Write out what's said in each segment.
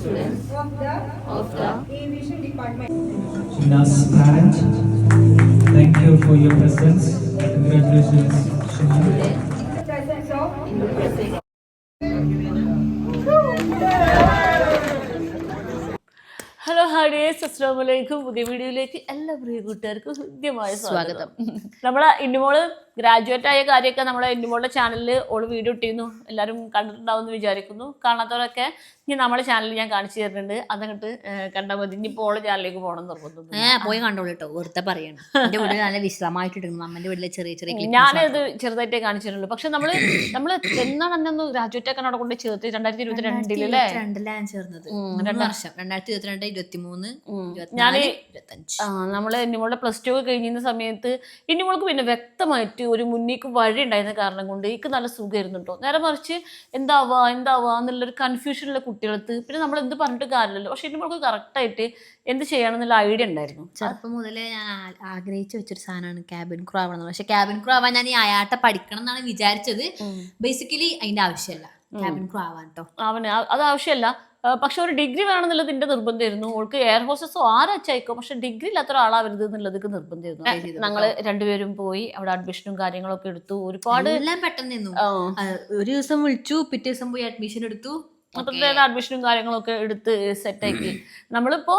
students of the of the aviation department. Shina's parent. Thank you for your presence. Congratulations, Shina. students In the presence of in the presence hello ഹാഡിയേഴ്സ് അസ്സാം വലൈക്കും പുതിയ വീഡിയോയിലേക്ക് എല്ലാ പ്രിയ കൂട്ടുകാർക്കും ഹൃദ്യമായ സ്വാഗതം നമ്മളെ ഇന്നുമോൾ ഗ്രാജുവേറ്റ് ആയ കാര്യമൊക്കെ നമ്മളെ എന്റെ ചാനലിൽ ഓൾ വീഡിയോ ഇട്ടിരുന്നു. എല്ലാവരും കണ്ടിട്ടുണ്ടാവും എന്ന് വിചാരിക്കുന്നു. കാണാത്തവരൊക്കെ ഇനി നമ്മളെ ചാനലിൽ ഞാൻ കാണിച്ചു തരുന്നുണ്ട്. അതങ്ങോട്ട് കണ്ടാൽ മതി. ഇനിയിപ്പോൾ ഓളെ ചാനലിലേക്ക് പോകണം നിർബന്ധം ഏ പോയി കണ്ടോളൂ കേട്ടോ വെറുതെ പറയണം. വീട്ടിൽ നല്ല വിശ്രമമായിട്ട് അമ്മന്റെ വീട്ടിലെ ചെറിയ ചെറിയ ഞാനത് ചെറുതായിട്ടേ കാണിച്ചിട്ടുള്ളൂ. പക്ഷെ നമ്മൾ നമ്മൾ എന്നാണ് അന്നൊന്ന് ഗ്രാജുവേറ്റ് ഒക്കെ അവിടെ കൊണ്ട് ചേർത്ത് രണ്ടായിരത്തി ഇരുപത്തി രണ്ടിലല്ലേ രണ്ടിലാണ് ചേർന്നത്. രണ്ട് വർഷം. രണ്ടായിരത്തി ഇരുപത്തിരണ്ട് ഇരുപത്തി മൂന്ന് ഞാൻ നമ്മൾ ഇനിമോളുടെ പ്ലസ് ടു കഴിഞ്ഞിരുന്ന സമയത്ത് ഇനിമോൾക്ക് പിന്നെ വ്യക്തമായിട്ട് ഒരു മുന്നേക്ക് വഴി ഉണ്ടായിരുന്ന കാരണം കൊണ്ട് എനിക്ക് നല്ല സുഖമായിരുന്നു കേട്ടോ. നേരെ മറിച്ച് എന്താവാ എന്താവാ എന്നുള്ളൊരു കൺഫ്യൂഷനുള്ള കുട്ടികൾക്ക് പിന്നെ നമ്മൾ എന്ത് പറഞ്ഞിട്ട് കാര്യമല്ലോ പക്ഷെ നമുക്ക് കറക്റ്റായിട്ട് എന്ത് ചെയ്യണം എന്നുള്ള ഐഡിയ ഉണ്ടായിരുന്നു ചെറുപ്പം മുതലേ ഞാൻ ആഗ്രഹിച്ചു വെച്ചൊരു സാധനമാണ് ക്യാബിൻ ക്രൂ ആവണം പക്ഷെ ക്യാബിൻ ക്രൂ ആവാൻ ഞാൻ ഈ അയാട്ട പഠിക്കണം എന്നാണ് വിചാരിച്ചത്. ബേസിക്കലി അതിന്റെ ആവശ്യമല്ല. ക്യാബിൻ ക്രൂ ആവാൻ കേട്ടോ അവന് അത് ആവശ്യമല്ല. പക്ഷെ ഒരു ഡിഗ്രി വേണമെന്നുള്ളത് എന്റെ നിർബന്ധമായിരുന്നു. ഓൾക്ക് എയർ ഹോസ്റ്റസോ അച്ചായിക്കോ പക്ഷെ ഡിഗ്രി ഇല്ലാത്ത ഒരാളാവരുത് എന്നുള്ളത് നിർബന്ധമായിരുന്നു. ഞങ്ങൾ രണ്ടുപേരും പോയി അവിടെ അഡ്മിഷനും കാര്യങ്ങളൊക്കെ എടുത്തു. ഒരുപാട് എല്ലാം പെട്ടെന്ന് ഒരു ദിവസം വിളിച്ചു പിറ്റേ ദിവസം പോയി അഡ്മിഷൻ എടുത്തു. അപ്പോഴത്തേനും അഡ്മിഷനും കാര്യങ്ങളൊക്കെ എടുത്ത് സെറ്റാക്കി നമ്മളിപ്പോ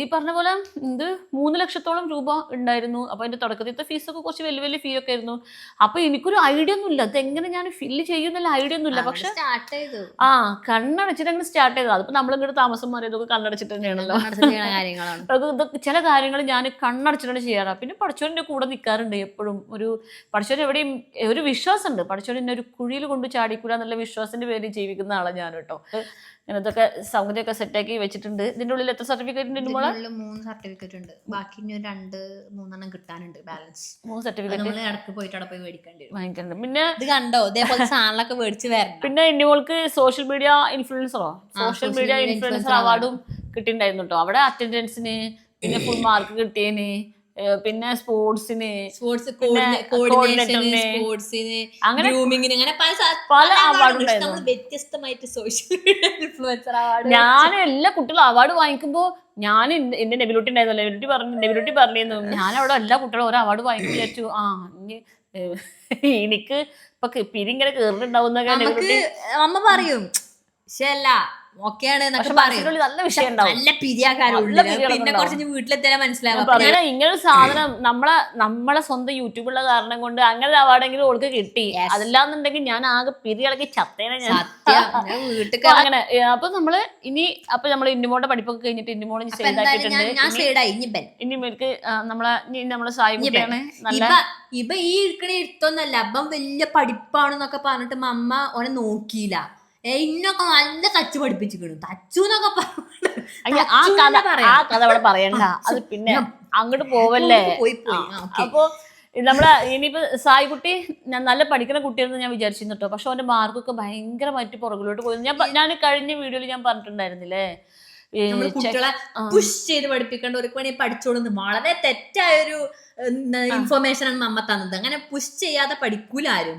ഈ പറഞ്ഞ പോലെ ഇത് മൂന്ന് ലക്ഷത്തോളം രൂപ ഉണ്ടായിരുന്നു. അപ്പൊ അതിന്റെ തുടക്കത്തിലത്തെ ഫീസൊക്കെ കുറച്ച് വലിയ വലിയ ഫീ ഒക്കെ ആയിരുന്നു. അപ്പൊ എനിക്കൊരു ഐഡിയ ഒന്നും ഇല്ല. അതെങ്ങനെ ഞാൻ ഫില്ല് ചെയ്യുന്നില്ല ഐഡിയ ഒന്നും ഇല്ല. പക്ഷെ ആ കണ്ണടച്ചിട്ട് അങ്ങനെ സ്റ്റാർട്ട് ചെയ്തത് അതിപ്പോ നമ്മളിങ്ങോട്ട് താമസം മാറിയതൊക്കെ കണ്ണടച്ചിട്ട് തന്നെയാണല്ലോ. ചില കാര്യങ്ങൾ ഞാൻ കണ്ണടച്ചിട്ടാണ് ചെയ്യാറ്. പിന്നെ പഠിച്ചവന്റെ കൂടെ നിൽക്കാറുണ്ട് എപ്പോഴും. ഒരു പഠിച്ചവൻ എവിടെയും ഒരു വിശ്വാസമുണ്ട്. പഠിച്ചവൻ എന്നെ ഒരു കുഴിയിൽ കൊണ്ട് ചാടിക്കൂല എന്നുള്ള വിശ്വാസത്തിന്റെ പേരിൽ ജീവിക്കുന്ന ആളാണ് ഞാൻ കേട്ടോ. ഇതൊക്കെ സൗകര്യമൊക്കെ സെറ്റാക്കി വെച്ചിട്ടുണ്ട്. ഇതിന്റെ ഉള്ളിൽ എത്ര സർട്ടിഫിക്കറ്റ് ഉണ്ട് മോളെ? മൂന്ന് സർട്ടിഫിക്കറ്റ് ഉണ്ട്. ബാക്കി ഇനി രണ്ട് മൂന്നെണ്ണം കിട്ടാനുണ്ട് ബാലൻസ്. മൂന്ന് സർട്ടിഫിക്കറ്റ്. നമ്മൾ ഇടയ്ക്ക് പോയിട്ട് അവിടെ പോയി മേടിക്കേണ്ടി വാങ്ങിക്കുന്നുണ്ട് പിന്നെ ഇത് കണ്ടോ? ഇതേപോലെ സാധനങ്ങളൊക്കെ മേടിച്ച് വരണം. പിന്നെ ഇന്നോൾക്ക് സോഷ്യൽ മീഡിയ ഇൻഫ്ലുവൻസറോ സോഷ്യൽ മീഡിയ ഇൻഫ്ലുവൻസർ അവാർഡും കിട്ടിണ്ടായിരുന്നു കേട്ടോ അവിടെ അറ്റൻഡൻസിന് പിന്നെ ഫുൾ മാർക്ക് കിട്ടിയതിന് പിന്നെ സ്പോർട്സിന് സ്പോർട്സ് കോർഡിനേഷന് സ്പോർട്സിന് അങ്ങനെ ഗ്രൂമിങ്ങിന് അങ്ങനെ പല പല. നമ്മൾ വ്യത്യസ്തമായിട്ട് സോഷ്യൽ ഇൻഫ്ലുവൻസർ അവാർഡ് ഞാൻ എല്ലാ കുട്ടികളും അവാർഡ് വാങ്ങിക്കുമ്പോ ഞാൻ എന്റെ- നെബിലുട്ടി ഉണ്ടായിരുന്നു നെബിലുട്ടി പറഞ്ഞു നെബിലുട്ടി പറഞ്ഞിരുന്നു. ഞാൻ അവിടെ എല്ലാ കുട്ടികളും ഒരു അവാർഡ് വാങ്ങിക്കും വിചാരിച്ചു. ആ എനിക്ക് ഇപ്പൊ പിരിങ്ങനെ നെബിലുട്ടി അമ്മ പറയും പക്ഷെ ഓക്കെയാണ് നല്ല വിഷയം നല്ല പിരിയാക്കാരും നല്ല പിരികളൊക്കെ പിന്നെ. കുറച്ച് വീട്ടിലെത്തിയാലേ മനസ്സിലാവും. ഞാൻ അപ്പൊ ഞാൻ പറഞ്ഞ ഇങ്ങനെ ഒരു സാധനം നമ്മളെ നമ്മളെ സ്വന്തം യൂട്യൂബുള്ള കാരണം കൊണ്ട് അങ്ങനെ ഒരു അവാർഡെങ്കിലും ഓൾക്ക് കിട്ടി. അതല്ലാന്നുണ്ടെങ്കിൽ ഞാൻ ആകെ പിരികളൊക്കെ ചത്തേനെ ഞാൻ. വീട്ടിൽ അങ്ങനെ അപ്പൊ നമ്മൾ ഇനി അപ്പൊ നമ്മൾ ഇന്നുമോടെ പഠിപ്പൊക്കെ കഴിഞ്ഞിട്ട് ഇന്നിമോളെ ഇനി നമ്മളെ നമ്മളെ സായി ഇനി കുട്ടിയാണ്. നല്ല ഇപ്പൊ ഈ ഇരിക്കണ ഇരുത്തൊന്നല്ല. അപ്പം വലിയ പഠിപ്പാണെന്നൊക്കെ പറഞ്ഞിട്ട് മമ്മ ഓനെ നോക്കിയില്ല. ഏ ഇന്നൊക്കെ നല്ല തച്ചു പഠിപ്പിച്ചിക്കണു തച്ചു എന്നൊക്കെ ആ കഥ ആ കഥ അവിടെ പറയണ്ട. അത് പിന്നെ അങ്ങോട്ട് പോവല്ലേ. അപ്പൊ നമ്മളെ ഇനിയിപ്പോ സായ് കുട്ടി ഞാൻ നല്ല പഠിക്കുന്ന കുട്ടിയാണെന്ന് ഞാൻ വിചാരിച്ചിരുന്നു കേട്ടോ പക്ഷെ അവന്റെ മാർക്കൊക്കെ ഭയങ്കരമായിട്ട് പുറകിലോട്ട് പോയി. ഞാൻ ഞാൻ കഴിഞ്ഞ വീഡിയോയിൽ ഞാൻ പറഞ്ഞിട്ടുണ്ടായിരുന്നില്ലേ? കുട്ടികളെ. പുഷ് ചെയ്ത് പഠിപ്പിക്കേണ്ട ഒരു പണി പഠിച്ചോളുന്നു. വളരെ തെറ്റായൊരു ഇൻഫർമേഷൻ ആണ് നമ്മ തന്നത്. അങ്ങനെ പുഷ് ചെയ്യാതെ പഠിക്കൂലാരും.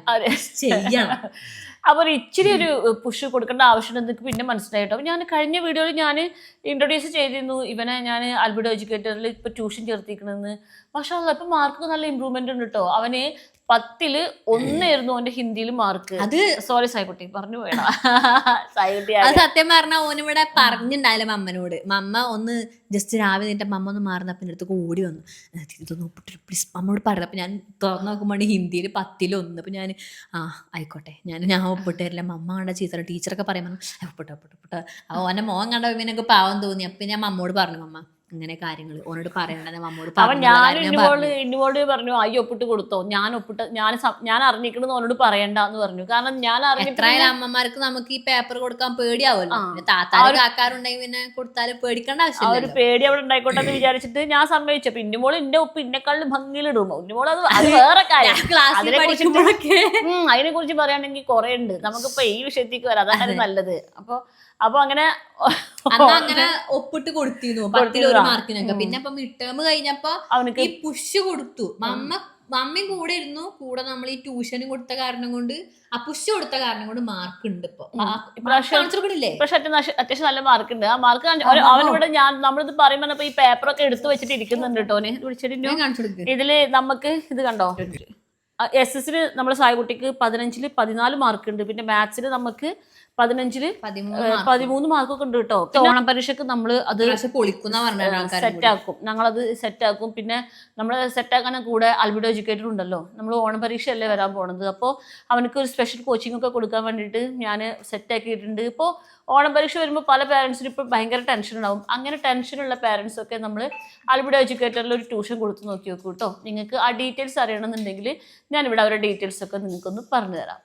ചെയ്യണം. ഒരു ഇച്ചിരി ഒരു പുഷ് കൊടുക്കേണ്ട ആവശ്യം എനിക്ക് പിന്നെ മനസ്സിലായിട്ടോ ഞാൻ കഴിഞ്ഞ വീഡിയോയിൽ ഞാൻ ഇൻട്രൊഡ്യൂസ് ചെയ്തിരുന്നു. ഇവനെ ഞാൻ അൽബിഡോ എഡ്യൂക്കേറ്ററിൽ ഇപ്പൊ ട്യൂഷൻ ചേർത്തിക്കണമെന്ന് പക്ഷെ ഇപ്പൊ മാർക്ക് നല്ല ഇമ്പ്രൂവ്മെന്റ് ഉണ്ട് കേട്ടോ അവന് പത്തിൽ ഒന്നായിരുന്നു അവന്റെ ഹിന്ദിയിൽ മാർക്ക്. അത് സോറി സായ്ക്കുട്ടി പറഞ്ഞു അത് സത്യം പറഞ്ഞ ഇവിടെ പറഞ്ഞിണ്ടായാലും അമ്മനോട് മമ്മ ഒന്ന് ജസ്റ്റ് രാവിലെ നിന്റെ മമ്മ ഒന്ന് മാറുന്ന അപ്പം അടുത്ത് ഓടി വന്നു. തോന്നുന്നു ഇതൊന്ന് ഒപ്പിട്ട് പ്ലീസ് മമ്മോട് പറഞ്ഞു അപ്പം ഞാൻ തുറന്നു നോക്കുമ്പോൾ ഹിന്ദിയിൽ പത്തിലൊന്ന് അപ്പം ഞാൻ ആ ആയിക്കോട്ടെ. ഞാൻ ഞാൻ ഒപ്പിട്ട് തരില്ല. മമ്മ കണ്ട ടീച്ചർ ടീച്ചറൊക്കെ പറയുമ്പോൾ ഒപ്പിട്ട് ഒപ്പിട്ട് ഒപ്പിട്ട്. ഓന്റെ മോൻ കണ്ട ഇവനൊക്കെ പാവം തോന്നി. അപ്പം ഞാൻ മമ്മോട് പറഞ്ഞു മമ്മ ഇങ്ങനെ കാര്യങ്ങൾ ഓനോട് പറയണ്ട മമ്മോട് അവൻ പറഞ്ഞു ഞാൻ പറഞ്ഞു. അയ്യോ ഒപ്പിട്ട് കൊടുത്തോ? ഞാൻ ഒപ്പിട്ട് ഞാൻ ഞാൻ അറിഞ്ഞിക്കണെന്ന് ഓനോട് പറയണ്ട എന്ന് പറഞ്ഞു. കാരണം ഞാൻ അറിഞ്ഞിട്ട് എത്രയായാലും അമ്മമാർക്ക് നമുക്ക് ഈ പേപ്പർ കൊടുക്കാൻ പേടിയാവുമല്ലോ ആക്കാറുണ്ടെങ്കിൽ പിന്നെ താത്താരും കാക്കാരുണ്ടെങ്കിൽ പിന്നെ കൊടുത്താലും പേടിക്കേണ്ട ആവശ്യം ഒരു പേടി അവിടെ ഉണ്ടായിക്കോട്ടെ എന്ന് വിചാരിച്ചിട്ട് ഞാൻ സമ്മതിച്ചു. അപ്പൊ ഇന്നുമോൾ എന്റെ ഒപ്പ് ഇന്നെക്കാളും ഭംഗിയിലിടും ഇന്നുമോൾ അത് അത് വേറെ കാര്യം. അതിനെ പഠിക്കുമ്പോഴൊക്കെ അതിനെ കുറിച്ച് പറയുകയാണെങ്കിൽ കുറെ ഉണ്ട് നമുക്കിപ്പോ ഈ വിഷയത്തേക്ക് വരാം. അതാണ് നല്ലത്. അപ്പൊ അപ്പൊ അങ്ങനെ അങ്ങനെ ഒപ്പിട്ട് കൊടുത്തിരുന്നു. പത്തിൽ ഒരു മാർക്കിനൊക്കെ. പിന്നെ ഇപ്പൊ മിഡ് ടേം കഴിഞ്ഞപ്പോ അവനക്ക് ഈ പുഷ് കൊടുത്തു. മമ്മ മമ്മി കൂടെ ഇരുന്നു. കൂടെ നമ്മൾ ഈ ട്യൂഷനും കൊടുത്ത കാരണം കൊണ്ട് ആ പുഷ് കൊടുത്ത കാരണം കൊണ്ട് മാർക്ക് ഉണ്ട് ഇപ്പൊ. അത്യാവശ്യം നല്ല മാർക്ക് ഉണ്ട്. ആ മാർക്ക് അവനിവിടെ ഞാൻ നമ്മളിത് പറയുമ്പോ ഈ പേപ്പറൊക്കെ എടുത്തു വെച്ചിട്ട് ഇരിക്കുന്നുണ്ട് കേട്ടോ വിളിച്ചിട്ട് ഇതിൽ നമുക്ക് ഇത് കണ്ടോ? എസ് എസിന് സായ കുട്ടിക്ക് പതിനഞ്ചിൽ പതിനാല് മാർക്ക് ഉണ്ട്. പിന്നെ മാത്സിൽ നമുക്ക് പതിനഞ്ചിൽ പതിമൂന്ന് മാർക്കൊക്കെ ഉണ്ട് കേട്ടോ. ഓണം പരീക്ഷക്ക് നമ്മൾ അത് സെറ്റ് ആക്കും ഞങ്ങളത് സെറ്റ് ആക്കും പിന്നെ നമ്മൾ സെറ്റ് ആക്കാനും കൂടെ അൽബിഡോ എഡ്യൂക്കേറ്റർ ഉണ്ടല്ലോ. നമ്മൾ ഓണം പരീക്ഷയല്ലേ വരാൻ പോണത്. അപ്പോൾ അവനക്ക് ഒരു സ്പെഷ്യൽ കോച്ചിങ് ഒക്കെ കൊടുക്കാൻ വേണ്ടിയിട്ട് ഞാൻ സെറ്റ് ആക്കിയിട്ടുണ്ട് ഇപ്പോൾ ഓണം പരീക്ഷ വരുമ്പോൾ പല പാരൻസിനും ഇപ്പോൾ ഭയങ്കര ടെൻഷൻ ഉണ്ടാവും. അങ്ങനെ ടെൻഷനുള്ള പാരൻസ് ഒക്കെ നമ്മൾ അൽബിഡോ എഡ്യൂക്കേറ്ററിൽ ഒരു ട്യൂഷൻ കൊടുത്ത് നോക്കി നോക്കൂ കേട്ടോ. നിങ്ങൾക്ക് ആ ഡീറ്റെയിൽസ് അറിയണമെന്നുണ്ടെങ്കിൽ ഞാനിവിടെ അവരുടെ ഡീറ്റെയിൽസ് ഒക്കെ നിങ്ങൾക്കൊന്ന് പറഞ്ഞു തരാം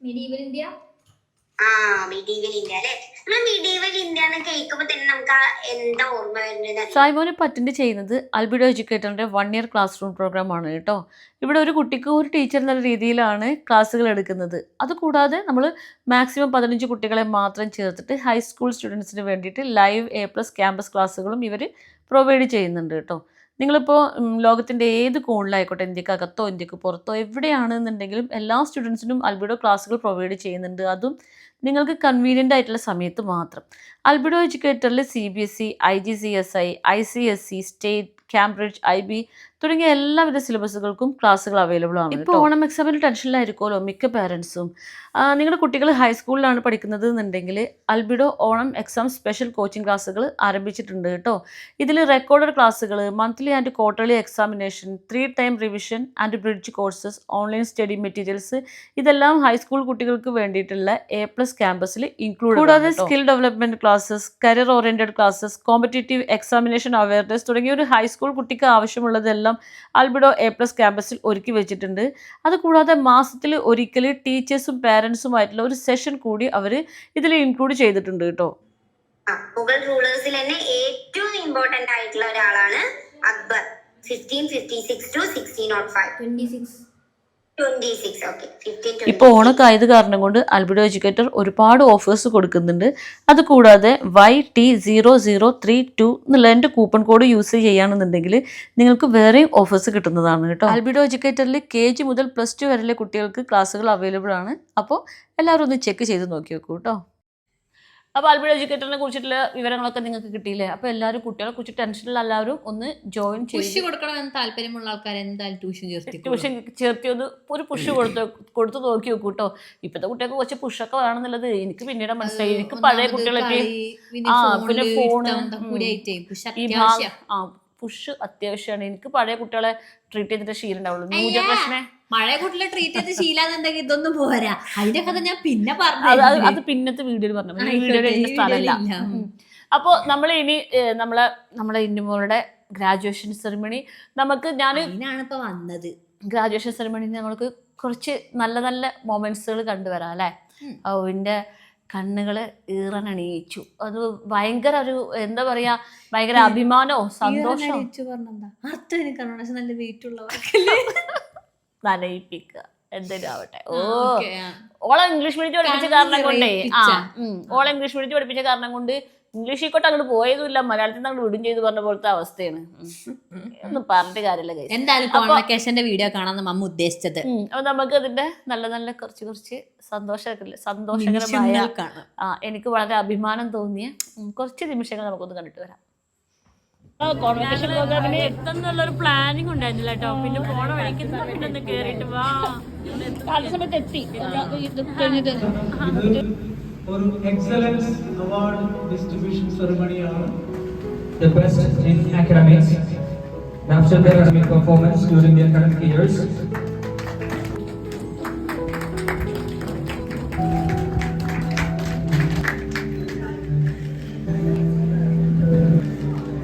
മിഡീവൽ ഇന്ത്യ ആ മിഡീവൽ ഇന്ത്യ അല്ലെ? നമ്മൾ മിഡീവൽ ഇന്ത്യ എന്ന് കേൾക്കുമ്പോ തന്നെ നമുക്ക് എന്താ ഓർമ്മ വരുന്നത്? സായ്മോനെ പറ്റന്റ് ചെയ്യുന്നത് അൽബിഡോ എഡ്യൂക്കേറ്ററിന്റെ one year class room program ആണ് കേട്ടോ. ഇവിടെ ഒരു കുട്ടിക്ക് ഒരു ടീച്ചർ എന്നുള്ള രീതിയിലാണ് ക്ലാസ്സുകൾ എടുക്കുന്നത്. അതുകൂടാതെ നമ്മൾ മാക്സിമം പതിനഞ്ച് കുട്ടികളെ മാത്രം ചേർത്തിട്ട് ഹൈസ്കൂൾ സ്റ്റുഡൻസിന് വേണ്ടിയിട്ട് ലൈവ് എ പ്ലസ് ക്യാമ്പസ് ക്ലാസ്സുകളും ഇവർ പ്രൊവൈഡ് ചെയ്യുന്നുണ്ട് കേട്ടോ. നിങ്ങളിപ്പോൾ ലോകത്തിന്റെ ഏത് കോണിലായിക്കോട്ടെ ഇന്ത്യക്കകത്തോ ഇന്ത്യയ്ക്ക് പുറത്തോ എവിടെയാണെന്നുണ്ടെങ്കിലും എല്ലാ സ്റ്റുഡൻസിനും അൽബിഡോ ക്ലാസ്സുകൾ പ്രൊവൈഡ് ചെയ്യുന്നുണ്ട്. അതും നിങ്ങൾക്ക് കൺവീനിയന്റ് ആയിട്ടുള്ള സമയത്ത് മാത്രം. Albedo എഡ്യൂക്കേറ്ററിൽ C B S E I G C S I I C S C state Cambridge I B തുടങ്ങിയ എല്ലാവിധ സിലബസുകൾക്കും ക്ലാസ്സുകൾ അവൈലബിൾ ആണ് ഇപ്പോൾ ഓണം എക്സാമിന് ടെൻഷനിലായിരിക്കുമല്ലോ മിക്ക പാരൻസും നിങ്ങളുടെ കുട്ടികൾ ഹൈസ്കൂളിലാണ് പഠിക്കുന്നത് എന്നുണ്ടെങ്കിൽ Albedo Onam exam special coaching ക്ലാസ്സുകൾ ആരംഭിച്ചിട്ടുണ്ട് കേട്ടോ ഇതിൽ റെക്കോർഡഡ് ക്ലാസ്സുകൾ monthly and quarterly examination three time revision and bridge courses online study materials ഇതെല്ലാം ഹൈസ്കൂൾ കുട്ടികൾക്ക് വേണ്ടിയിട്ടുള്ള എ പ്ലസ് ക്യാമ്പസിൽ ഇൻക്ലൂഡ് കൂടാതെ skill development classes career oriented classes competitive examination awareness തുടങ്ങിയ ഒരു ഹൈസ്കൂൾ കുട്ടിക്ക് ആവശ്യമുള്ളതെല്ലാം ആൽബിഡോ എ പ്ലസ് ക്യാമ്പസിൽ ഒരുക്കി വെച്ചിട്ടുണ്ട്. അതുകൂടാതെ മാസത്തിൽ ഒരിക്കൽ ടീച്ചേഴ്സും പാരൻസുമായിട്ടുള്ള ഒരു സെഷൻ കൂടി അവർ ഇതിൽ ഇൻക്ലൂഡ് ചെയ്തിട്ടുണ്ട് കേട്ടോ. ആ മുഗൾ റൂളേഴ്സിൽ തന്നെ ഏറ്റവും ഇമ്പോർട്ടന്റ് ആയിട്ടുള്ള ഒരാളാണ് Akbar. Fifteen fifty six to sixteen nought five twenty six twenty six okay fifteen ഇപ്പോൾ ഓണക്കായത് കാരണം കൊണ്ട് അൽബിഡോ എഡ്യൂക്കേറ്റർ ഒരുപാട് ഓഫേഴ്സ് കൊടുക്കുന്നുണ്ട്. അത് കൂടാതെ Y T zero zero three two എന്നുള്ള എന്റെ കൂപ്പൺ കോഡ് യൂസ് ചെയ്യുകയാണെന്നുണ്ടെങ്കിൽ നിങ്ങൾക്ക് വേറെയും ഓഫേഴ്സ് കിട്ടുന്നതാണ് കേട്ടോ. അൽബിഡോ എഡ്യൂക്കേറ്ററിൽ കെ ജി മുതൽ പ്ലസ് ടു വരെയുള്ള കുട്ടികൾക്ക് ക്ലാസ്സുകൾ അവൈലബിൾ ആണ്. അപ്പോൾ എല്ലാവരും ഒന്ന് ചെക്ക് ചെയ്ത് നോക്കി നോക്കൂ കേട്ടോ. അപ്പോൾ ആൽബർട്ട് എഡ്യൂക്കേറ്ററിനെ കുറിച്ചിട്ടുള്ള വിവരങ്ങളൊക്കെ നിങ്ങൾക്ക് കിട്ടിയില്ലേ? അപ്പോൾ എല്ലാവരും കുട്ടികളെ കുറിച്ച് ടെൻഷനിൽ എല്ലാവരും ഒന്ന് ജോയിൻ ചെയ്യും പുഷ് കൊടുക്കണമെന്ന് താല്പര്യമുള്ള ആൾക്കാർ എന്തായാലും ട്യൂഷൻ ചേർത്തി ട്യൂഷൻ ചേർത്തി ഒന്ന് ഒരു പുഷ് കൊടുത്ത് കൊടുത്ത് നോക്കി നോക്കൂ കേട്ടോ ഇപ്പോഴത്തെ കുട്ടികൾക്ക് കുറച്ച് പുഷൊക്കെ വേണമെന്നുള്ളത് എനിക്ക് പിന്നീട് മനസ്സിലായി. എനിക്ക് പഴയ കുട്ടികളൊക്കെ ആ പിന്നെ ഫോണ് ഈ ഭാഗം ആ പുഷ് അത്യാവശ്യമാണ്. എനിക്ക് പഴയ കുട്ടികളെ ട്രീറ്റ് ചെയ്തിട്ട് ശീലം ഉണ്ടാവുള്ളൂ പഴയ കുട്ടികളെ ട്രീറ്റ് ചെയ്ത് ശീലാന്നുണ്ടെങ്കിൽ ഇതൊന്നും പോരാ. അതിന്റെ കഥ ഞാൻ പിന്നെ പറഞ്ഞു അത് പിന്നത്തെ വീഡിയോയിൽ പറഞ്ഞു. സ്ഥലമില്ല. വീഡിയോയിൽ സ്ഥലമല്ല. അപ്പോൾ നമ്മൾ ഇനി നമ്മളെ നമ്മളെ ഇന്നുമോളുടെ ഗ്രാജുവേഷൻ സെറിമണി നമുക്ക് ഞാൻ ഇപ്പൊ വന്നത്. ഗ്രാജുവേഷൻ സെറിമണി നമ്മൾക്ക് കുറച്ച് നല്ല നല്ല മൊമെന്റ്സുകൾ കണ്ടുവരാം അല്ലേ? ഉം. കണ്ണുകൾ ഈറനണിയിച്ചു അത് ഭയങ്കര ഒരു എന്താ പറയാ ഭയങ്കര അഭിമാനോ സന്തോഷം? അർത്ഥം എനിക്ക് നല്ല വെയിറ്റ് ഉള്ളവർ നനയിപ്പിക്കുക ഓ. ഓളെ ഇംഗ്ലീഷ് മീഡിയം പഠിപ്പിച്ച കാരണം കൊണ്ടേ ആ. ഓളെ ഇംഗ്ലീഷ് മീഡിയം പഠിപ്പിച്ച കാരണം കൊണ്ട് ഇംഗ്ലീഷ് ഇക്കോട്ട് അങ്ങോട്ട് പോയതുമില്ല മലയാളത്തിൽ നിന്ന് അങ്ങോട്ട് വിടും ചെയ്ത് പറഞ്ഞ പോലത്തെ അവസ്ഥയാണ്. ഒന്നും പറഞ്ഞിട്ട് കാര്യമില്ല. എന്തായാലും കോൺവെക്കേഷന്റെ വീഡിയോ കാണാൻ മമ്മ ഉദ്ദേശിച്ചത്. അപ്പൊ നമുക്ക് അതിന്റെ നല്ല നല്ല കുറച്ച് കുറച്ച് സന്തോഷമൊക്കെ സന്തോഷകരമായ എനിക്ക് വളരെ അഭിമാനം തോന്നിയ കുറച്ച് നിമിഷങ്ങൾ നമുക്കൊന്ന് കണ്ടിട്ട് വരാം. കോൺവെക്കേഷൻ പ്രോഗ്രാമിന് എത്തുന്നുള്ളൊരു പ്ലാനിങ് ഉണ്ടായിരുന്നില്ല കേട്ടോ. പിന്നെ പോണ വഴിക്ക് പിന്നെ വാ. എത്തി. ഒരു excellence award distribution സെറിമണിയാണ് The best in academics, after their academic performance during the academic years.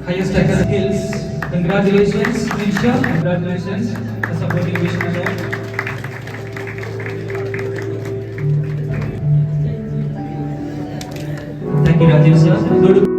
Highest academic skills. Congratulations, Nisha. Congratulations. The supporting vision మీకు తెలుసా?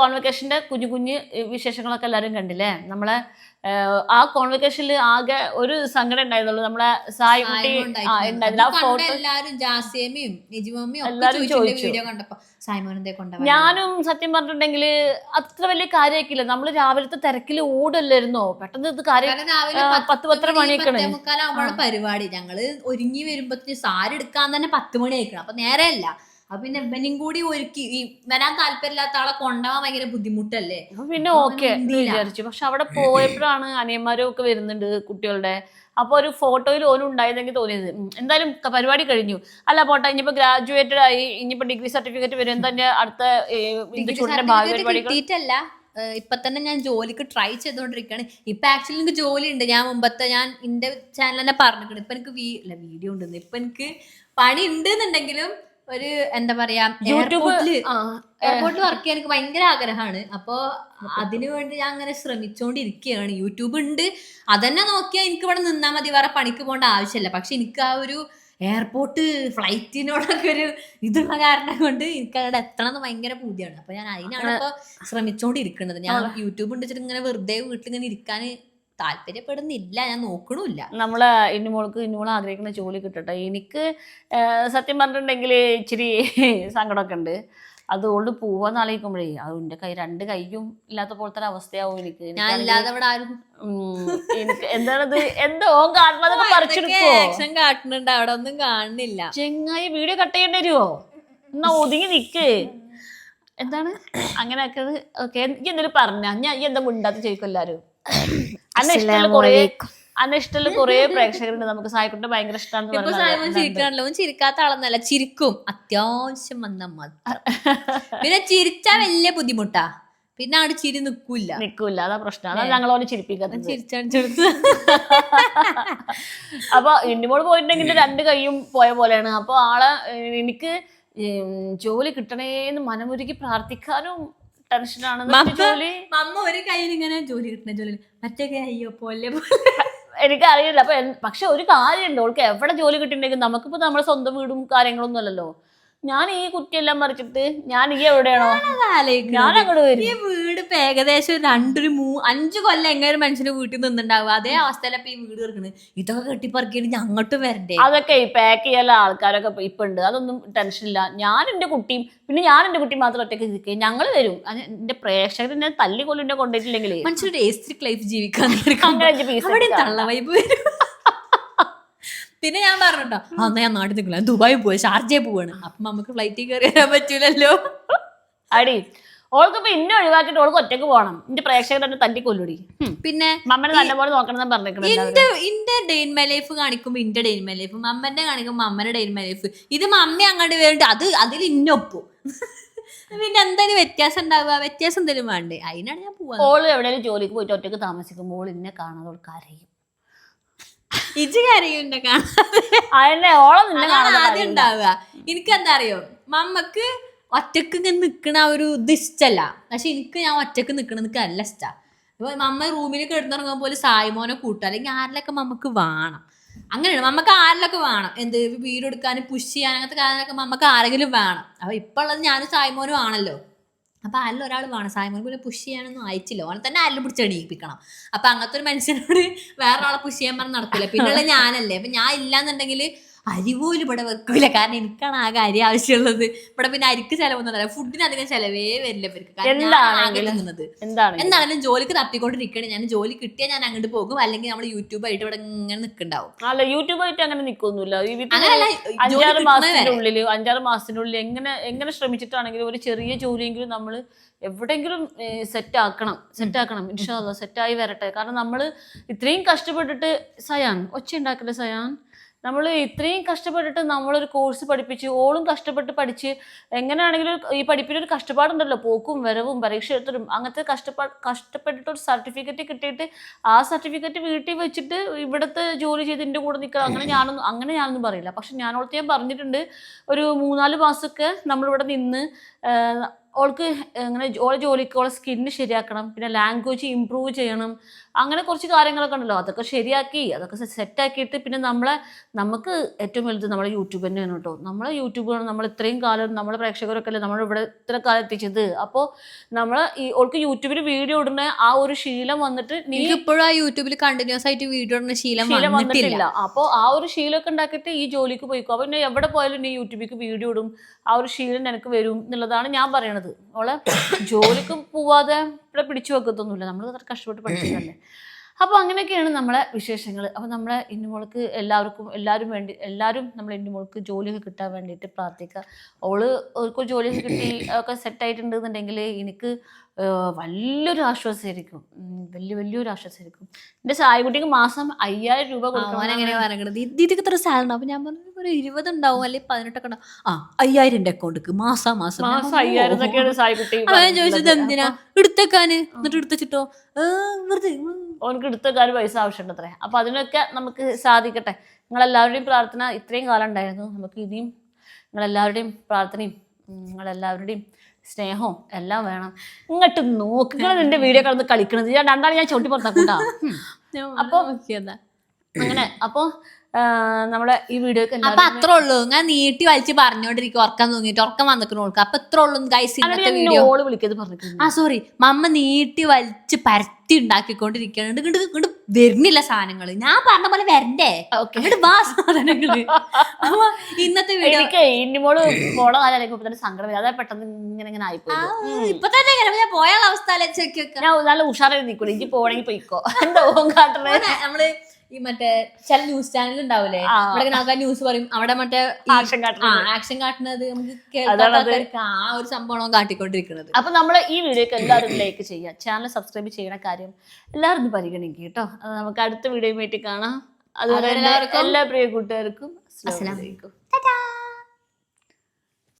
കോൺവെക്കേഷന്റെ കുഞ്ഞു കുഞ്ഞു വിശേഷങ്ങളൊക്കെ എല്ലാവരും കണ്ടില്ലേ? നമ്മളെ ആ കോൺവെക്കേഷനിൽ ആകെ ഒരു സങ്കടം ഉണ്ടായിരുന്നുള്ളൂ. നമ്മളെ സായി കുട്ടി ഉണ്ടായിരുന്നില്ല. ആ ഫോട്ടോ ജാസിയമ്മയും നിജിമമ്മയും ചോദിച്ചു. കണ്ടപ്പോ. ഞാനും സത്യം പറഞ്ഞിട്ടുണ്ടെങ്കിൽ അത്ര വലിയ കാര്യമാക്കില്ല നമ്മൾ രാവിലത്തെ തിരക്കിൽ ഓടല്ലായിരുന്നോ? പെട്ടെന്ന് ഇത് കാര്യം പത്ത് പത്ത് പത്തര മണി, മണിയൊക്കെയാണ്. പത്തേ മുക്കാലാവുമ്പോഴാണ് പരിപാടി. ഞങ്ങൾ ഒരുങ്ങി വരുമ്പോ സാരി എടുക്കാൻ തന്നെ പത്ത് മണി ആയിക്കണം അപ്പൊ നേരെയല്ല. അപ്പൊ പിന്നെ ഇവനും കൂടി ഒരുക്കി ഈ വരാൻ താല്പര്യമില്ലാത്ത ആളെ കൊണ്ടുപോകാൻ ഭയങ്കര ബുദ്ധിമുട്ടല്ലേ? അപ്പൊ പിന്നെ ഓക്കെ വിചാരിച്ചു. പക്ഷെ അവിടെ പോയപ്പോഴാണ് അനിയന്മാരും ഒക്കെ വരുന്നുണ്ട് കുട്ടികളുടെ. അപ്പൊ ഒരു ഫോട്ടോയിൽ ഓനും ഉണ്ടായതെങ്കിൽ തോന്നിയത്. എന്തായാലും പരിപാടി കഴിഞ്ഞു. അല്ല പോട്ടെ ഇനിയിപ്പോ ഗ്രാജുവേറ്റഡ് ആയി. ഇനിയിപ്പോ ഡിഗ്രി സർട്ടിഫിക്കറ്റ് വരും. എന്താ അടുത്ത കിട്ടിയിട്ടല്ല. ഇപ്പൊ തന്നെ ഞാൻ ജോലിക്ക് ട്രൈ ചെയ്തോണ്ടിരിക്കാണ്. ഇപ്പൊ ആക്ച്വലി എനിക്ക് ജോലി ഉണ്ട് ഞാൻ മുമ്പത്തെ ഞാൻ എന്റെ ചാനൽ തന്നെ പറഞ്ഞിട്ടുണ്ട്. ഇപ്പൊ എനിക്ക് വീ- അല്ല വീഡിയോ ഉണ്ടെന്ന്. ഇപ്പൊ എനിക്ക് പണി ഉണ്ട് എന്നുണ്ടെങ്കിലും ഒരു എന്താ പറയാ യൂട്യൂബിൽ ആ, എയർപോർട്ടിൽ വർക്ക് ചെയ്യാൻ എനിക്ക് ഭയങ്കര ആഗ്രഹമാണ്. അപ്പോ അതിനു വേണ്ടി ഞാൻ അങ്ങനെ ശ്രമിച്ചുകൊണ്ടിരിക്കുകയാണ് യൂട്യൂബ് ഉണ്ട്. അതന്നെ നോക്കിയാൽ എനിക്ക് ഇവിടെ നിന്നാൽ മതി. വേറെ പണിക്ക് പോകേണ്ട ആവശ്യമില്ല. പക്ഷെ എനിക്ക് ആ ഒരു എയർപോർട്ട് ഫ്ലൈറ്റിനോടൊക്കെ ഒരു ഇതുള്ള കാരണം കൊണ്ട് എനിക്ക് അവിടെ എത്തണം എന്ന് ഭയങ്കര പൂതിയാണ്. അപ്പൊ ഞാൻ അതിനാണ് ഇപ്പൊ ശ്രമിച്ചോണ്ടിരിക്കുന്നത് ഞാൻ യൂട്യൂബ് ഉണ്ട് വെച്ചിട്ട് ഇങ്ങനെ വെറുതെ വീട്ടിൽ ഇങ്ങനെ ഇരിക്കാൻ താല്പര്യപ്പെടുന്നില്ല ഞാൻ നോക്കണമില്ല. നമ്മളെ ഇന്നുമോൾക്ക് ഇന്നുമോൾ ആഗ്രഹിക്കുന്ന ജോലി കിട്ടട്ടെ. എനിക്ക് സത്യം പറഞ്ഞിട്ടുണ്ടെങ്കിൽ ഇച്ചിരി സങ്കടമൊക്കെ ഉണ്ട് അതുകൊണ്ട് പോവാന്ന് ആലോചിക്കുമ്പോഴേ അത് എന്റെ കൈ രണ്ട് കൈയും ഇല്ലാത്ത പോലത്തെ അവസ്ഥയാവും എനിക്ക്. ഞാൻ ഇല്ലാതെ ഇവിടെ ആരും ഉം, എനിക്ക് എന്താണത്? എന്തോ പറിച്ചെടുക്കോ ആക്ഷൻ കാട്ടുന്നുണ്ട്. അവിടെ ഒന്നും കാണുന്നില്ല. ചെങ്ങായി വീഡിയോ കട്ട് ചെയ്യേണ്ടി വരുമോ എന്നാ ഒതുങ്ങി നിക്ക്. എന്താണ്? അങ്ങനെ ആക്കത് ഓക്കെ. എനിക്ക് എന്തെങ്കിലും പറഞ്ഞ? ഞാൻ എന്താ മുണ്ടാത്ത ചോദിക്കും എല്ലാരും അന്ന ഇഷ്ടമുള്ള കുറേ അന്ന ഇഷ്ടമുള്ള കുറേ പ്രേക്ഷകരുണ്ട് നമുക്ക് സായിക്കുട്ടി ഭയങ്കര ഇഷ്ടമാണ് സായ്മൺ ചിരിക്കാണല്ലോ ചിരിക്കാത്ത ആളൊന്നല്ല ചിരിക്കും. അത്യാവശ്യം വന്ന മാത്രം പിന്നെ ചിരിച്ചാ വലിയ ബുദ്ധിമുട്ടാ. പിന്നെ അവിടെ ചിരി നിക്കൂല നിക്കൂല അതാ പ്രശ്നം. അതാ ഓനെ ചിരിപ്പിക്കുന്നത് ചിരിച്ചടിച്ചെടുത്ത് അപ്പൊ ഇന്നിമോൾ പോയിട്ടുണ്ടെങ്കിൽ രണ്ട് കൈയും പോയ പോലെയാണ്. അപ്പൊ ആളെ എനിക്ക് ജോലി കിട്ടണേന്ന് മനമുരുക്കി പ്രാർത്ഥിക്കാനും ടെൻഷനാണ് മമ്മ ഒരു കയ്യിൽ ഇങ്ങനെ ജോലി കിട്ടുന്ന ജോലി മറ്റേ കൈ അയ്യോ പോലെ എനിക്കറിയില്ല. അപ്പൊ പക്ഷെ ഒരു കാര്യമുണ്ട്. ഓൾക്ക് എവിടെ ജോലി കിട്ടിയിട്ടുണ്ടെങ്കിൽ നമുക്കിപ്പോ നമ്മുടെ സ്വന്തം വീടും കാര്യങ്ങളൊന്നും അല്ലല്ലോ. ഞാൻ ഈ കുറ്റിയെല്ലാം മറിച്ചിട്ട് ഞാൻ ഈ എവിടെയാണോ? ഞാൻ അങ്ങോട്ട് വരും. ഈ വീട് ഇപ്പൊ ഏകദേശം രണ്ടൊരു മൂ അഞ്ചു കൊല്ലം എങ്ങനെ മനുഷ്യന്റെ വീട്ടിൽ നിന്നുണ്ടാവുക അതേ അവസ്ഥയിലപ്പ ഈ വീട് കിടക്കുന്നത് ഇതൊക്കെ കെട്ടിപ്പറക്കിയിട്ട് അങ്ങോട്ടും വരണ്ടേ? അതൊക്കെ പാക്ക് ചെയ്യാൻ ആൾക്കാരൊക്കെ ഇപ്പൊ- ഉണ്ട്. അതൊന്നും ടെൻഷൻ ഇല്ല. ഞാൻ എന്റെ കുട്ടിയും പിന്നെ ഞാൻ എന്റെ കുട്ടി മാത്രം ഒറ്റയ്ക്ക് നിൽക്കുക ഞങ്ങൾ വരും എന്റെ പ്രേക്ഷകർ എന്നെ തല്ലി എന്നെ കൊണ്ടിട്ടില്ലെങ്കിലേ മനുഷ്യരുടെ ലൈഫ് ജീവിക്കാൻ അവിടെ തള്ള വൈബ് വരും. പിന്നെ ഞാൻ പറഞ്ഞോ അന്ന് ഞാൻ നാട്ടിൽ നിൽക്കില്ല ദുബായി പോയി ഷാർജയിൽ പോവാണ്. അപ്പം നമുക്ക് ഫ്ലൈറ്റിൽ കയറി വരാൻ പറ്റൂലല്ലോ. അടി ഓൾക്കിപ്പോ ഇന്നെ ഒഴിവാക്കിയിട്ട് ഓൾക്ക് ഒറ്റയ്ക്ക് പോകണം എന്റെ പ്രേക്ഷകർ എന്നെ കൊല്ലുടി. പിന്നെ മമ്മനെ നല്ലപോലെ നോക്കണം പറഞ്ഞിട്ടുണ്ട് ഇന്റെ ഇന്റെ ഡെയിൻ മൈ ലൈഫ് കാണിക്കുമ്പോ ഇന്റെ ഡെയിൻ മൈ ലൈഫ് മമ്മന്റെ കാണിക്കുമ്പോ അമ്മന്റെ ഡെയിൻ മൈ ലൈഫ്. ഇത് മമ്മി അങ്ങോട്ട് വേണ്ട അത് അതിൽ ഇന്നൊപ്പു പിന്നെ എന്തായാലും വ്യത്യാസം ഉണ്ടാവുക വ്യത്യാസം എന്തെങ്കിലും വേണ്ടേ? അതിനാണ് ഞാൻ പോവാ. ഓൾ എവിടെയെങ്കിലും ജോലിക്ക് പോയിട്ട് ഒറ്റയ്ക്ക് താമസിക്കുമ്പോൾ ഓൾ ഇന്നെ കാണാതെ ഓൾ കരയും ഇജ് കരയുണ്ട അതന്നെ ഓളെ നിന്നെ ആദ്യം കരയും. ഉണ്ടാവുക. എനിക്ക് എന്താ അറിയോ മമ്മക്ക് ഒറ്റയ്ക്ക് ഇങ്ങനെ നിക്കണ ആ ഒരു ഇത് ഇഷ്ടല്ല. പക്ഷെ എനിക്ക് ഞാൻ ഒറ്റയ്ക്ക് നിക്കണ എനിക്ക് നല്ല ഇഷ്ടാ. അപ്പൊ മമ്മ റൂമിൽ കിടന്നിറങ്ങുമ്പോൾ പോലെ സായിമോനെ കൂട്ടുക അല്ലെങ്കിൽ ആരിലൊക്കെ മമ്മക്ക് വേണം. അങ്ങനെയാണ്. മമ്മക്ക് ആരിലൊക്കെ വേണം. എന്ത് വീട് എടുക്കാനും പുഷ് ചെയ്യാൻ അങ്ങനത്തെ കാര്യങ്ങളൊക്കെ മമ്മക്ക് ആരെങ്കിലും വേണം. അപ്പൊ ഇപ്പൊ ഉള്ളത് ഞാനും സായിമോനും ആണല്ലോ. അപ്പൊ അല്ല ഒരാൾ വേണം സായിമോൻ പിന്നെ പുഷ് ചെയ്യാനൊന്നും അയച്ചില്ല ഓനെ തന്നെ അല്ല പിടിച്ച് എണീപ്പിക്കണം. അപ്പൊ അങ്ങനത്തെ ഒരു മനുഷ്യനോട് വേറെ ഒരാളെ പുഷ് ചെയ്യാൻ പറഞ്ഞ് നടക്കില്ല പിന്നെയുള്ള ഞാനല്ലേ. അപ്പൊ ഞാൻ ഇല്ലാന്നുണ്ടെങ്കിൽ അരി പോലും ഇവിടെ വെക്കൂല. കാരണം എനിക്കാണ് ആകെ അരി ആവശ്യമുള്ളത്. ഇവിടെ പിന്നെ അരിക്ക് ചെലവൊന്നുമല്ല ഫുഡിന് അധികം ചെലവേ വരില്ല ഇവർക്ക്. എന്താണെങ്കിലും ജോലിക്ക് തപ്പിക്കൊണ്ടിരിക്കണേ ഞാൻ ജോലി കിട്ടിയാൽ ഞാൻ അങ്ങോട്ട് പോകും. അല്ലെങ്കിൽ നമ്മൾ യൂട്യൂബ് ആയിട്ട് ഇവിടെ ഇങ്ങനെ നിൽക്കണ്ടാവും അല്ല യൂട്യൂബ് ആയിട്ട് അങ്ങനെ നിൽക്കൊന്നുമില്ല അഞ്ചാറ്. ഉള്ളിൽ അഞ്ചാറ് മാസത്തിനുള്ളിൽ എങ്ങനെ എങ്ങനെ ശ്രമിച്ചിട്ടാണെങ്കിലും ഒരു ചെറിയ ജോലിയെങ്കിലും നമ്മൾ എവിടെങ്കിലും സെറ്റ് ആക്കണം. സെറ്റ് ആക്കണം. ഇൻഷാല്ല സെറ്റായി വരട്ടെ. കാരണം നമ്മൾ ഇത്രയും കഷ്ടപ്പെട്ടിട്ട് സയാൻ ഒച്ച ഉണ്ടാക്കില്ല സയാൻ? നമ്മൾ ഇത്രയും കഷ്ടപ്പെട്ടിട്ട് നമ്മളൊരു കോഴ്സ് പഠിപ്പിച്ച് ഓളും കഷ്ടപ്പെട്ട് പഠിച്ച് എങ്ങനെയാണെങ്കിലും ഈ പഠിപ്പിനൊരു കഷ്ടപ്പാടുണ്ടല്ലോ പോക്കും വരവും പരീക്ഷ എഴുത്തലും അങ്ങനത്തെ കഷ്ടപ്പാട് കഷ്ടപ്പെട്ടിട്ട് ഒരു സർട്ടിഫിക്കറ്റ് കിട്ടിയിട്ട് ആ സർട്ടിഫിക്കറ്റ് വീട്ടിൽ വെച്ചിട്ട് ഇവിടുത്തെ ജോലി ചെയ്ത് എന്റെ കൂടെ നിൽക്കുക അങ്ങനെ ഞാനൊന്നും അങ്ങനെ ഞാനൊന്നും പറയില്ല. പക്ഷെ ഞാനോളത്ത് ഞാൻ പറഞ്ഞിട്ടുണ്ട് ഒരു മൂന്നാൽ മാസമൊക്കെ നമ്മളിവിടെ നിന്ന് ഓൾക്ക് ഇങ്ങനെ ഓളെ ജോലിക്ക് ഓളെ സ്കിന്ന് ശരിയാക്കണം പിന്നെ ലാംഗ്വേജ് ഇമ്പ്രൂവ് ചെയ്യണം അങ്ങനെ കുറച്ച് കാര്യങ്ങളൊക്കെ ഉണ്ടല്ലോ. അതൊക്കെ ശരിയാക്കി അതൊക്കെ സെറ്റാക്കിയിട്ട് പിന്നെ നമ്മളെ നമുക്ക് ഏറ്റവും വലുത് നമ്മളെ യൂട്യൂബ് തന്നെയാണ് കേട്ടോ. നമ്മളെ യൂട്യൂബാണ് നമ്മൾ ഇത്രയും കാലം നമ്മളെ പ്രേക്ഷകരൊക്കെ അല്ലേ നമ്മളിവിടെ ഇത്ര കാലം എത്തിച്ചത്. അപ്പോൾ നമ്മൾ ഈ ഓൾക്ക് യൂട്യൂബിൽ വീഡിയോ ഇടുന്ന ആ ഒരു ശീലം വന്നിട്ട് നീ എനിക്ക് ഇപ്പോഴും ആ യൂട്യൂബിൽ കണ്ടിന്യൂസ് ആയിട്ട് വീഡിയോ ഇടുന്ന ശീലം ശീലം വന്നിട്ടില്ല. അപ്പോൾ ആ ഒരു ശീലമൊക്കെ ഉണ്ടാക്കിയിട്ട് ഈ ജോലിക്ക് പോയിക്കോ. അപ്പോൾ പിന്നെ എവിടെ പോയാലും നീ യൂട്യൂബിലേക്ക് വീഡിയോ ഇടും. ആ ഒരു ശീലം നിനക്ക് വരും എന്നുള്ളതാണ് ഞാൻ പറയണത്. അവളെ ജോലിക്ക് പോവാതെ ഇവിടെ പിടിച്ചു വെക്കത്തൊന്നുമില്ല. നമ്മൾ അത്ര കഷ്ടപ്പെട്ട് പഠിച്ചതല്ലേ. അപ്പോൾ അങ്ങനെയൊക്കെയാണ് നമ്മളെ വിശേഷങ്ങൾ അപ്പോൾ നമ്മളെ ഇന്നുമോൾക്ക് എല്ലാവർക്കും എല്ലാവരും വേണ്ടി എല്ലാവരും നമ്മളെ ഇന്നുമോൾക്ക് ജോലിയൊക്കെ കിട്ടാൻ വേണ്ടിയിട്ട് പ്രാർത്ഥിക്കുക അവൾ ഒരു ജോലിയൊക്കെ കിട്ടി ഒക്കെ സെറ്റായിട്ടുണ്ടെന്നുണ്ടെങ്കിൽ എനിക്ക് വലിയൊരു ആശ്വാസമായിരിക്കും. വലിയ വലിയൊരു ആശ്വാസമായിരിക്കും. എന്റെ സായകുട്ടിക്ക് മാസം അയ്യായിരം രൂപ പറയണത്? ഇത്ര സാലറി അപ്പൊ ഞാൻ പറഞ്ഞു ഒരു ഇരുപത് ഉണ്ടാവും അല്ലെങ്കിൽ പതിനെട്ടൊക്കെ ഉണ്ടാവും. ആ അയ്യായിരം എന്റെ അക്കൗണ്ടിക്ക് മാസാ മാസം. അയ്യായിരം ഞാൻ ചോദിച്ചത്. എന്തിനാ എടുത്തേക്കാന്? എന്നിട്ട് എടുത്തിട്ടോ വെറുതെ. ഓനക്ക് എടുത്തേക്കാൻ പൈസ ആവശ്യമുണ്ടത്രേ. അപ്പൊ അതിനൊക്കെ നമുക്ക് സാധിക്കട്ടെ. നിങ്ങളെല്ലാവരുടെയും പ്രാർത്ഥന ഇത്രയും കാലം ഉണ്ടായിരുന്നു. നമുക്ക് ഇനിയും നിങ്ങളെല്ലാവരുടെയും പ്രാർത്ഥനയും നിങ്ങളെല്ലാവരുടെയും സ്നേഹവും എല്ലാം വേണം. ഇങ്ങോട്ട് നോക്കുക എന്റെ വീഡിയോ കടന്ന് കളിക്കണത്. ഞാൻ രണ്ടാളും ഞാൻ ചവിട്ടി പുറത്താക്കൂട്ടാ. അപ്പൊ-. അങ്ങനെ. അപ്പൊ നമ്മളെ ഈ വീഡിയോ അപ്പൊ അത്രേ ഉള്ളൂ. ഞാൻ നീട്ടി വലിച്ച് പറഞ്ഞോണ്ടിരിക്കും ഉറക്കം തൂങ്ങിട്ട് ഉറക്കം വന്നിക്കണ ഓൾക്ക് അപ്പൊ എത്ര ഉള്ളൂ ഗൈസ് ഇന്നത്തെ വീഡിയോ ആ സോറി മമ്മ നീട്ടി വലിച്ച് പരത്തി ഉണ്ടാക്കിക്കൊണ്ടിരിക്കുകയാണ്. ഇങ്ങോട്ട് ഇങ്ങോട്ട് വരുന്നില്ല സാധനങ്ങൾ ഞാൻ പറഞ്ഞ പോലെ വരണ്ടേ? ഇങ്ങോട്ട് വാ സാധനങ്ങൾ. അപ്പൊ ഇന്നത്തെ വീഡിയോ ഇനിമോൾ പോണ കാലം തന്നെ സങ്കടം വരും. അതായത് പെട്ടെന്ന് ഇങ്ങനെ ഇങ്ങനെ ആയിപ്പോയി ഇപ്പൊ തന്നെ ഇങ്ങനെ ഞാൻ പോയ അവസ്ഥ ഞാൻ നല്ല ഉഷാറായി നിൽക്കൂല എനിക്ക് പോണെങ്കിൽ പോയിക്കോ. എന്താ കാട്ടണേ. നമ്മൾ ഈ മറ്റേ ചില ന്യൂസ് ചാനൽ ഉണ്ടാവില്ലേ അവിടെ ഇവിടെ ആൾക്കാർ ന്യൂസ് പറയും. അവിടെ മറ്റേ. ആക്ഷൻ കാട്ടുന്നത്. നമുക്ക് ആൾക്കാർക്ക് ആ ഒരു സംഭവം അവൻ കാട്ടിക്കൊണ്ടിരിക്കുന്നത്. അപ്പൊ നമ്മൾ ഈ വീഡിയോക്ക് എല്ലാവരും ലൈക്ക് ചെയ്യുക ചാനൽ സബ്സ്ക്രൈബ് ചെയ്യണ കാര്യം എല്ലാവരും പരിഗണിക്കുക കേട്ടോ. അത് നമുക്ക് അടുത്ത വീഡിയോയുമായിട്ട് കാണാം. എല്ലാവർക്കും. എല്ലാ പ്രിയ കൂട്ടുകാർക്കും അസ്സലാമു അസ്സലാമു അലൈക്കും. ടാറ്റാ.